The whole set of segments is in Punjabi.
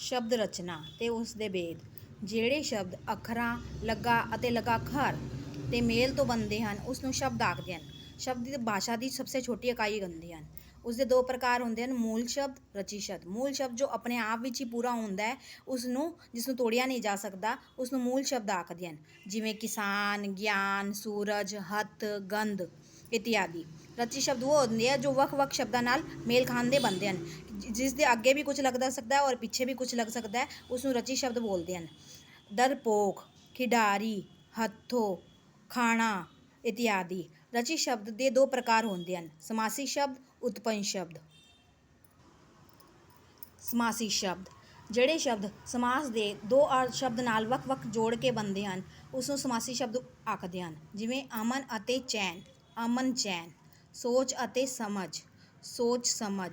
ਸ਼ਬਦ ਰਚਨਾ ਤੇ ਉਸ ਦੇ ਭੇਦ ਜਿਹੜੇ ਸ਼ਬਦ ਅੱਖਰਾਂ, ਲੱਗਾ ਅਤੇ ਲਗਾਖਰ ਤੇ ਮੇਲ ਤੋਂ ਬਣਦੇ ਹਨ ਉਸ ਨੂੰ ਸ਼ਬਦ ਆਖਦੇ ਹਨ। ਸ਼ਬਦ ਦੀ ਭਾਸ਼ਾ ਦੀ ਸਭ ਤੋਂ ਛੋਟੀ ਇਕਾਈ ਹੁੰਦੀ ਹਨ। ਉਸ ਦੇ ਦੋ ਪ੍ਰਕਾਰ ਹੁੰਦੇ ਹਨ, ਮੂਲ ਸ਼ਬਦ, ਰਚੀ ਸ਼ਬਦ। ਮੂਲ ਸ਼ਬਦ ਜੋ ਆਪਣੇ ਆਪ ਵਿੱਚ ਹੀ ਪੂਰਾ ਹੁੰਦਾ ਹੈ ਉਸ ਨੂੰ ਜਿਸ ਨੂੰ ਤੋੜਿਆ ਨਹੀਂ ਜਾ ਸਕਦਾ ਉਸ ਨੂੰ ਮੂਲ ਸ਼ਬਦ ਆਖਦੇ ਹਨ। ਜਿਵੇਂ ਕਿਸਾਨ, ਗਿਆਨ, ਸੂਰਜ, ਹੱਥ, ਗੰਧ। ਇਤਿਆਦੀ ਰਚੀ ਸ਼ਬਦ ਉਹ ਹੁੰਦੇ ਆ ਜੋ ਵੱਖ-ਵੱਖ ਸ਼ਬਦਾਂ ਨਾਲ ਮੇਲ ਖਾਂਦੇ ਬਣਦੇ ਹਨ। ਜਿ- ਜਿਸ ਦੇ ਅੱਗੇ ਵੀ ਕੁਝ ਲੱਗਦਾ ਸਕਦਾ ਹੈ ਔਰ ਪਿੱਛੇ ਵੀ ਕੁਝ ਲੱਗ ਸਕਦਾ ਹੈ, ਉਸ ਨੂੰ ਰਚੀ ਸ਼ਬਦ ਬੋਲਦੇ ਹਨ। ਦਰਪੋਖ, ਖਿਡਾਰੀ, ਹੱਥੋਂ, ਖਾਣਾ ਇਤਿਆਦੀ ਰਚੀ ਸ਼ਬਦ ਦੇ ਦੋ ਪ੍ਰਕਾਰ ਹੁੰਦੇ ਹਨ, ਸਮਾਸੀ ਸ਼ਬਦ, ਉਤਪੰਨ ਸ਼ਬਦ। ਸਮਾਸੀ ਸ਼ਬਦ। ਜਿਹੜੇ ਸ਼ਬਦ ਸਮਾਸ ਦੇ ਦੋ ਅਰਥ ਸ਼ਬਦ ਨਾਲ ਵੱਖ-ਵੱਖ ਜੋੜ ਕੇ ਬਣਦੇ ਹਨ, ਉਸ ਨੂੰ ਸਮਾਸੀ ਸ਼ਬਦ ਆਖਦੇ ਹਨ। ਜਿਵੇਂ ਅਮਨ ਅਤੇ ਚੈਨ। ਅਮਨ ਚੈਨ। ਸੋਚ ਅਤੇ ਸਮਝ। ਸੋਚ ਸਮਝ।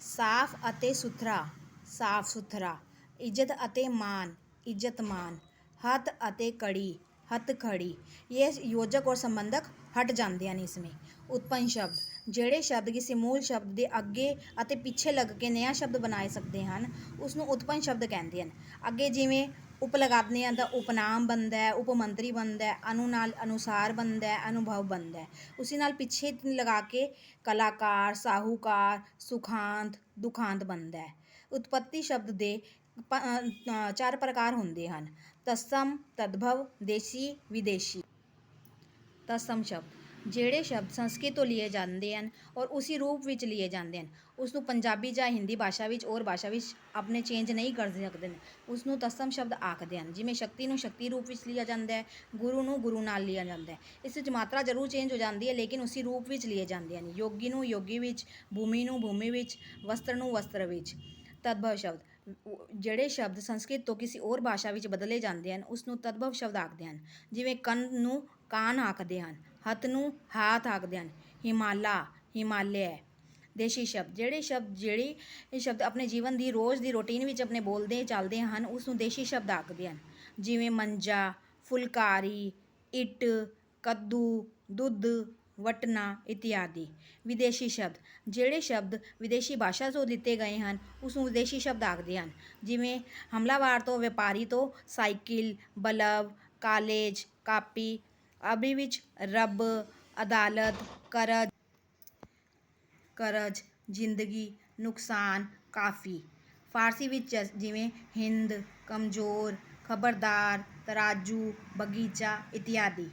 ਸਾਫ਼ ਅਤੇ ਸੁਥਰਾ। ਸਾਫ਼ ਸੁਥਰਾ। ਇੱਜ਼ਤ ਅਤੇ ਮਾਨ। ਇੱਜ਼ਤ ਮਾਨ। ਹੱਥ ਅਤੇ ਕੜੀ ਹੱਥ ਖੜੀ ਇਹ ਯੋਜਕ ਔਰ ਸੰਬੰਧਕ ਹਟ ਜਾਂਦੇ ਹਨ ਇਸਮੇ ਉਤਪੰਨ ਸ਼ਬਦ। ਜਿਹੜੇ ਸ਼ਬਦ ਕਿਸੇ ਮੂਲ ਸ਼ਬਦ ਦੇ ਅੱਗੇ ਅਤੇ ਪਿੱਛੇ ਲੱਗ ਕੇ ਨਵਾਂ ਸ਼ਬਦ ਬਣਾਏ ਸਕਦੇ ਹਨ ਉਸ ਨੂੰ ਉਤਪੰਨ ਸ਼ਬਦ ਕਹਿੰਦੇ ਹਨ। ਅੱਗੇ ਜਿਵੇਂ ਉਪ ਲਗਾਉਂਦੇ ਹਾਂ ਤਾਂ ਉਪਨਾਮ ਬਣਦਾ ਹੈ, ਉਪਮੰਤਰੀ ਬਣਦਾ ਹੈ, ਅਨੂ ਨਾਲ ਅਨੁਸਾਰ ਬਣਦਾ ਹੈ, ਅਨੁਭਵ ਬਣਦਾ ਹੈ। ਉਸੇ ਨਾਲ ਪਿੱਛੇ ਲਗਾ ਕੇ ਕਲਾਕਾਰ, ਸਾਹੂਕਾਰ, ਸੁਖਾਂਤ, ਦੁਖਾਂਤ ਬਣਦਾ ਹੈ। ਉਤਪत्ति ਸ਼ਬਦ ਦੇ ਚਾਰ ਪ੍ਰਕਾਰ ਹੁੰਦੇ ਹਨ। ਤਸਮ, ਤਦਭਵ, ਦੇਸੀ, ਵਿਦੇਸ਼ੀ। ਤਸਮ ਸ਼ਬਦ। ਜਿਹੜੇ ਸ਼ਬਦ ਸੰਸਕ੍ਰਿਤ ਤੋਂ ਲਏ ਜਾਂਦੇ ਹਨ ਔਰ ਉਸੇ ਰੂਪ ਵਿੱਚ ਲਏ ਜਾਂਦੇ ਹਨ ਉਸ ਨੂੰ ਪੰਜਾਬੀ ਜਾਂ ਹਿੰਦੀ ਭਾਸ਼ਾ ਵਿੱਚ ਔਰ ਭਾਸ਼ਾ ਵਿੱਚ ਆਪਣੇ ਚੇਂਜ ਨਹੀਂ ਕਰ ਸਕਦੇ ਨੇ ਉਸ ਨੂੰ ਤਸਮ ਸ਼ਬਦ ਆਖਦੇ ਹਨ, ਜਿਵੇਂ ਸ਼ਕਤੀ ਨੂੰ ਸ਼ਕਤੀ ਰੂਪ ਵਿੱਚ ਲਿਆ ਜਾਂਦਾ ਹੈ, ਗੁਰੂ ਨੂੰ ਗੁਰੂ ਨਾਲ ਲਿਆ ਜਾਂਦਾ ਹੈ, ਇਸ ਵਿੱਚ ਮਾਤਰਾ ਜ਼ਰੂਰ ਚੇਂਜ ਹੋ ਜਾਂਦੀ ਹੈ ਲੇਕਿਨ ਉਸੇ ਰੂਪ ਵਿੱਚ ਲਏ ਜਾਂਦੇ ਹਨ, ਯੋਗੀ ਨੂੰ ਯੋਗੀ ਵਿੱਚ, ਭੂਮੀ ਨੂੰ ਭੂਮੀ ਵਿੱਚ, ਵਸਤਰ ਨੂੰ ਵਸਤਰ ਵਿੱਚ, ਤਦਭਵ ਸ਼ਬਦ ਜਿਹੜੇ ਸ਼ਬਦ ਸੰਸਕ੍ਰਿਤ ਤੋਂ ਕਿਸੇ ਹੋਰ ਭਾਸ਼ਾ ਵਿੱਚ ਬਦਲੇ ਜਾਂਦੇ ਹਨ ਉਸ ਨੂੰ ਤਦਭਵ ਸ਼ਬਦ ਆਖਦੇ ਹਨ, ਜਿਵੇਂ ਕੰਨ ਨੂੰ ਕਾਨ ਆਖਦੇ ਹਨ ਹੱਥ ਨੂੰ ਹਾਥ ਆਖਦੇ ਹਨ ਹਿਮਾਲਾ, ਹਿਮਾਲਿਆ ਦੇਸ਼ੀ ਸ਼ਬਦ। ਜਿਹੜੇ ਸ਼ਬਦ, ਜਿਹੜੀ ਇਹ ਸ਼ਬਦ ਆਪਣੇ ਜੀਵਨ ਦੀ, ਰੋਜ਼ ਦੀ ਰੁਟੀਨ ਵਿੱਚ ਆਪਣੇ ਬੋਲਦੇ, ਚੱਲਦੇ ਹਨ, ਉਸ ਨੂੰ ਦੇਸ਼ੀ ਸ਼ਬਦ ਆਖਦੇ ਹਨ ਜਿਵੇਂ ਮੰਜਾ, ਫੁਲਕਾਰੀ, ਇੱਟ, ਕੱਦੂ, ਦੁੱਧ, ਵਟਣਾ ਇਤਿਆਦੀ। ਵਿਦੇਸ਼ੀ ਸ਼ਬਦ। ਜਿਹੜੇ ਸ਼ਬਦ ਵਿਦੇਸ਼ੀ ਭਾਸ਼ਾ ਤੋਂ ਲਿੱਤੇ ਗਏ ਹਨ, ਉਸ ਨੂੰ ਵਿਦੇਸ਼ੀ ਸ਼ਬਦ ਆਖਦੇ ਹਨ ਜਿਵੇਂ ਹਮਲਾਵਾਰ ਤੋਂ, ਵਪਾਰੀ ਤੋਂ, ਸਾਈਕਲ, ਬਲਬ, ਕਾਲਜ, ਕਾਪੀ ਅਰਬੀ ਵਿੱਚ ਰੱਬ, ਅਦਾਲਤ, ਕਰਜ਼ ਕਰਜ਼, ਜ਼ਿੰਦਗੀ, ਨੁਕਸਾਨ, ਕਾਫੀ। ਫਾਰਸੀ ਵਿੱਚ ਜਿਵੇਂ ਹਿੰਦ, ਕਮਜ਼ੋਰ, ਖਬਰਦਾਰ, ਤਰਾਜੂ, ਬਗੀਚਾ ਇਤਿਆਦਿ।